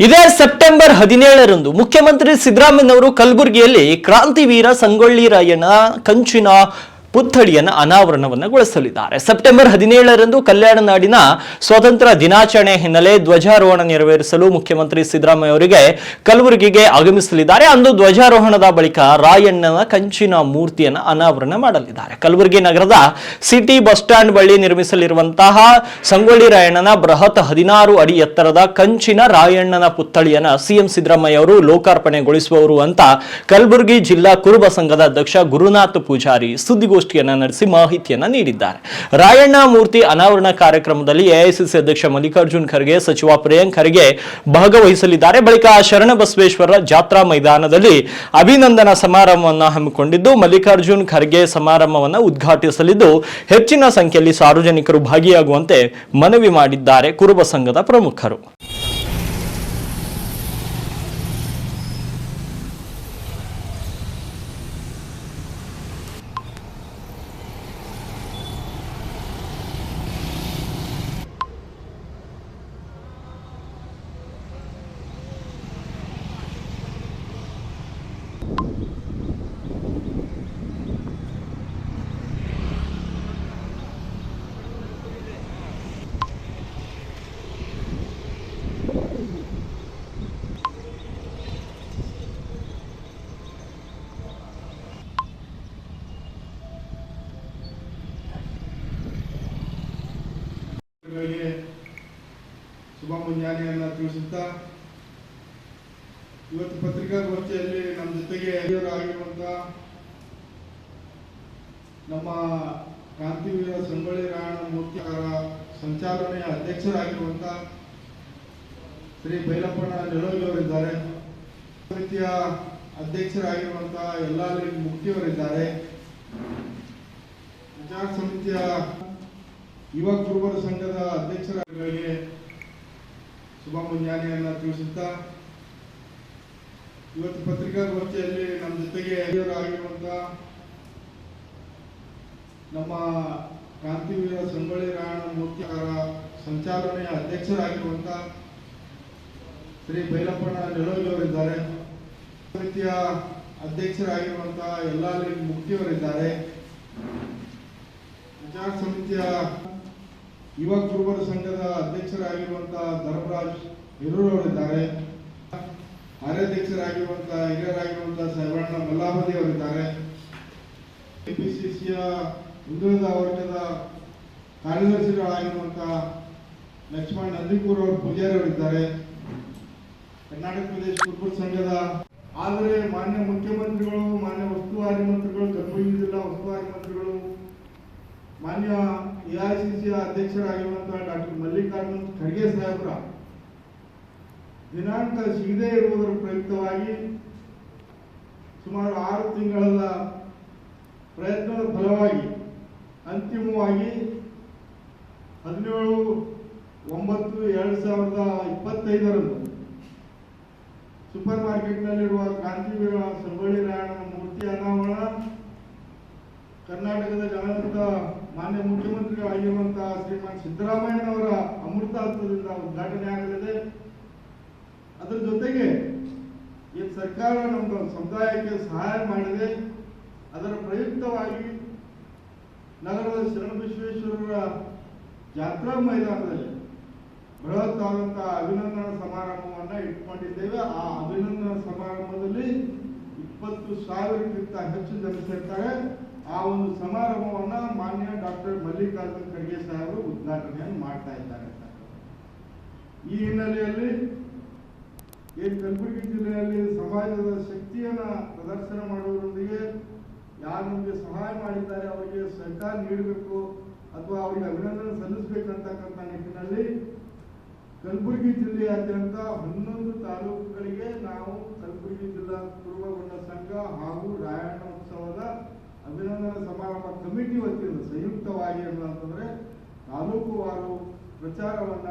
ಇದೇ ಸೆಪ್ಟೆಂಬರ್ ಹದಿನೇಳರಂದು ಮುಖ್ಯಮಂತ್ರಿ ಸಿದ್ದರಾಮಯ್ಯನವರು ಕಲಬುರಗಿಯಲ್ಲಿ ಕ್ರಾಂತಿವೀರ ಸಂಗೊಳ್ಳಿ ರಾಯಣ್ಣ ಕಂಚಿನ ಪುತ್ಥಳಿಯನ್ನು ಅನಾವರಣವನ್ನಗೊಳಿಸಲಿದ್ದಾರೆ. ಸೆಪ್ಟೆಂಬರ್ ಹದಿನೇಳರಂದು ಕಲ್ಯಾಣ ನಾಡಿನ ಸ್ವಾತಂತ್ರ್ಯ ದಿನಾಚರಣೆ ಹಿನ್ನೆಲೆ ಧ್ವಜಾರೋಹಣ ನೆರವೇರಿಸಲು ಮುಖ್ಯಮಂತ್ರಿ ಸಿದ್ದರಾಮಯ್ಯ ಅವರಿಗೆ ಕಲಬುರಗಿಗೆ ಆಗಮಿಸಲಿದ್ದಾರೆ. ಅಂದು ಧ್ವಜಾರೋಹಣದ ಬಳಿಕ ರಾಯಣ್ಣನ ಕಂಚಿನ ಮೂರ್ತಿಯನ್ನು ಅನಾವರಣ ಮಾಡಲಿದ್ದಾರೆ. ಕಲಬುರಗಿ ನಗರದ ಸಿಟಿ ಬಸ್ ಸ್ಟ್ಯಾಂಡ್ ಬಳಿ ನಿರ್ಮಿಸಲಿರುವಂತಹ ಸಂಗೊಳ್ಳಿ ರಾಯಣ್ಣನ ಬೃಹತ್ ಹದಿನಾರು ಅಡಿ ಎತ್ತರದ ಕಂಚಿನ ರಾಯಣ್ಣನ ಪುತ್ಥಳಿಯನ್ನ ಸಿಎಂ ಸಿದ್ದರಾಮಯ್ಯ ಅವರು ಲೋಕಾರ್ಪಣೆಗೊಳಿಸುವವರು ಅಂತ ಕಲಬುರಗಿ ಜಿಲ್ಲಾ ಕುರುಬ ಸಂಘದ ಅಧ್ಯಕ್ಷ ಗುರುನಾಥ್ ಪೂಜಾರಿ ಸುದ್ದಿಗೋಷ್ಠಿಯನ್ನ ನಡೆಸಿ ಮಾಹಿತಿಯನ್ನ ನೀಡಿದ್ದಾರೆ. ರಾಯಣ್ಣ ಮೂರ್ತಿ ಅನಾವರಣ ಕಾರ್ಯಕ್ರಮದಲ್ಲಿ ಎಐಸಿಸಿ ಅಧ್ಯಕ್ಷ ಮಲ್ಲಿಕಾರ್ಜುನ್ ಖರ್ಗೆ, ಸಚಿವ ಪ್ರಿಯಾಂಕ್ ಖರ್ಗೆ ಭಾಗವಹಿಸಲಿದ್ದಾರೆ. ಬಳಿಕ ಶರಣಬಸವೇಶ್ವರ ಜಾತ್ರಾ ಮೈದಾನದಲ್ಲಿ ಅಭಿನಂದನಾ ಸಮಾರಂಭವನ್ನು ಹಮ್ಮಿಕೊಂಡಿದ್ದು, ಮಲ್ಲಿಕಾರ್ಜುನ್ ಖರ್ಗೆ ಸಮಾರಂಭವನ್ನು ಉದ್ಘಾಟಿಸಲಿದ್ದು, ಹೆಚ್ಚಿನ ಸಂಖ್ಯೆಯಲ್ಲಿ ಸಾರ್ವಜನಿಕರು ಭಾಗಿಯಾಗುವಂತೆ ಮನವಿ ಮಾಡಿದ್ದಾರೆ ಕುರುಬ ಸಂಘದ ಪ್ರಮುಖರು. ಶುಭ ಮುಂಜಾನೆಯನ್ನ ತಿಳಿಸುತ್ತಾ, ಇವತ್ತು ಪತ್ರಿಕಾಗೋಷ್ಠಿಯಲ್ಲಿ ನಮ್ಮ ಜೊತೆಗೆ ಆಗಿರುವಂತ ನಮ್ಮ ಕ್ರಾಂತಿವೀರ ಸಂಗೊಳ್ಳಿ ರಾಯಣ ಮೂರ್ತಿ ಅವರ ಸಂಚಾಲನೆಯ ಅಧ್ಯಕ್ಷರಾಗಿರುವಂತ ಶ್ರೀ ಬೈಲಪ್ಪಣ್ಣ ನಿಳೋಗಿ ಅವರಿದ್ದಾರೆ. ಸಮಿತಿಯ ಅಧ್ಯಕ್ಷರಾಗಿರುವಂತ ಯಲ್ಲಾಲಿ ಮುಕ್ತಿಯವರಿದ್ದಾರೆ. ವಿಚಾರ ಸಮಿತಿಯ ಯುವ ಕುರುಬರ ಸಂಘದ ಅಧ್ಯಕ್ಷರಿಗೆ ಶುಭ ಮುಂಜಾನೆಯನ್ನ ತಿಳಿಸುತ್ತಾ, ಇವತ್ತು ಪತ್ರಿಕಾಗೋಷ್ಠಿಯಲ್ಲಿ ನಮ್ಮ ಜೊತೆಗೆ ಆಗಿರುವಂತ ನಮ್ಮ ಕ್ರಾಂತಿವೀರ ಸಂಗೊಳ್ಳಿ ರಾಯಣ್ಣ ಮೂರ್ತಿಯವರ ಸಂಚಾಲನೆಯ ಅಧ್ಯಕ್ಷರಾಗಿರುವಂತ ಶ್ರೀ ಬೈಲಪ್ಪಣ್ಣ ನೆಲೋಗಿಯವರಿದ್ದಾರೆ ರೀತಿಯ ಅಧ್ಯಕ್ಷರಾಗಿರುವಂತ ಯಲ್ಲಾಲಿ ಮುಕ್ತಿಯವರಿದ್ದಾರೆ ವಿಚಾರ ಸಮಿತಿಯ ಯುವ ಕುರುಬರ ಸಂಘದ ಅಧ್ಯಕ್ಷರಾಗಿರುವಂತಹ ಧರ್ಮರಾಜ್ ಹಿರೂರವರಿದ್ದಾರೆ ಕಾರ್ಯಾಧ್ಯಕ್ಷರಾಗಿರುವಂತಹ ಹಿರಿಯರಾಗಿರುವಂತಹ ಸಾಹೇಬಣ್ಣ ಮಲ್ಲಾಪತಿ ಅವರಿದ್ದಾರೆ. ಕೆಪಿಸಿಸಿಯ ಹಿಂದುಳಿದ ವರ್ಗದ ಕಾರ್ಯದರ್ಶಿಗಳಾಗಿರುವಂತಹ ಲಕ್ಷ್ಮಣ್ ನಂದಿಕೂರ್ ಅವರು ಪೂಜಾರಿ ಅವರಿದ್ದಾರೆ. ಕರ್ನಾಟಕ ಪ್ರದೇಶ ಕುರುಬರ ಸಂಘದ, ಆದರೆ ಮಾನ್ಯ ಮುಖ್ಯಮಂತ್ರಿಗಳು, ಮಾನ್ಯ ಉಸ್ತುವಾರಿ ಮಂತ್ರಿಗಳು ಕಲಬುರಗಿ ಜಿಲ್ಲಾ ಉಸ್ತುವಾರಿ ಮಂತ್ರಿಗಳು ಮಾನ್ಯ ಎಐಸಿಸಿಯ ಅಧ್ಯಕ್ಷರಾಗಿರುವಂತಹ ಡಾಕ್ಟರ್ ಮಲ್ಲಿಕಾರ್ಜುನ್ ಖರ್ಗೆ ಸಾಹೇಬರ ದಿನಾಂಕ ಸಿಗದೇ ಇರುವುದರ ಪ್ರಯುಕ್ತವಾಗಿ ಸುಮಾರು ಆರು ತಿಂಗಳ ಪ್ರಯತ್ನದ ಫಲವಾಗಿ ಅಂತಿಮವಾಗಿ ಹದಿನೇಳು ಒಂಬತ್ತು ಎರಡು ಸಾವಿರದ ಇಪ್ಪತ್ತೈದರಂದು ಸೂಪರ್ ಮಾರ್ಕೆಟ್ನಲ್ಲಿರುವ ಕ್ರಾಂತಿವೀರ ಸಂಗೊಳ್ಳಿ ರಾಯಣ್ಣನ ಮೂರ್ತಿ ಅನಾವರಣ ಕರ್ನಾಟಕದ ಜನರಂತ ಮಾನ್ಯ ಮುಖ್ಯಮಂತ್ರಿಗಳಾಗಿರುವಂತಹ ಶ್ರೀಮಾನ್ ಸಿದ್ದರಾಮಯ್ಯನವರ ಅಮೃತ ಉದ್ಘಾಟನೆ ಆಗಲಿದೆ. ಅದರ ಜೊತೆಗೆ ಈ ಸರ್ಕಾರ ನಮ್ಮ ಸಮುದಾಯಕ್ಕೆ ಸಹಾಯ ಮಾಡಿದೆ. ಅದರ ಪ್ರಯುಕ್ತವಾಗಿ ನಗರದ ಶರಣಬಸವೇಶ್ವರರ ಜಾತ್ರಾ ಮೈದಾನದಲ್ಲಿ ಬೃಹತ್ ಆದಂತಹ ಅಭಿನಂದನಾ ಸಮಾರಂಭವನ್ನ ಇಟ್ಕೊಂಡಿದ್ದೇವೆ. ಆ ಅಭಿನಂದನಾ ಸಮಾರಂಭದಲ್ಲಿ ಇಪ್ಪತ್ತು ಸಾವಿರಕ್ಕಿಂತ ಹೆಚ್ಚು ಜನ ಸೇರ್ತಾರೆ. ಆ ಒಂದು ಸಮಾರಂಭವನ್ನ ಮಾನ್ಯ ಉದ್ಘಾಟನೆಯನ್ನು ಮಾಡ್ತಾ ಇದ್ದಾರೆ ಈ ಹಿನ್ನೆಲೆಯಲ್ಲಿ ಏನು ಕಲಬುರಗಿ ಜಿಲ್ಲೆಯಲ್ಲಿ ಸಮಾಜದ ಶಕ್ತಿಯನ್ನ ಪ್ರದರ್ಶನ ಮಾಡುವುದರೊಂದಿಗೆ ಯಾರು ನಮಗೆ ಸಹಾಯ ಮಾಡಿದ್ದಾರೆ, ಅವರಿಗೆ ಸಹಕಾರ ನೀಡಬೇಕು ಅಥವಾ ಅವರಿಗೆ ಅಭಿನಂದನೆ ಸಲ್ಲಿಸಬೇಕಂತಕ್ಕಂಥ ನಿಟ್ಟಿನಲ್ಲಿ ಕಲಬುರಗಿ ಜಿಲ್ಲೆಯಾದ್ಯಂತ ಹನ್ನೊಂದು ತಾಲೂಕುಗಳಿಗೆ ನಾವು ಕಲಬುರಗಿ ಜಿಲ್ಲಾ ಪೂರ್ವಗೊಂಡ ಸಂಘ ಹಾಗೂ ರಾಯಣ್ಣ ಉತ್ಸವದ ಅಭಿನಂದನಾ ಸಮಾರಂಭ ಕಮಿಟಿ ವತಿಯಿಂದ ಸಂಯುಕ್ತವಾಗಿ ಅಂತಂದ್ರೆ ತಾಲೂಕುವಾರು ಪ್ರಚಾರವನ್ನ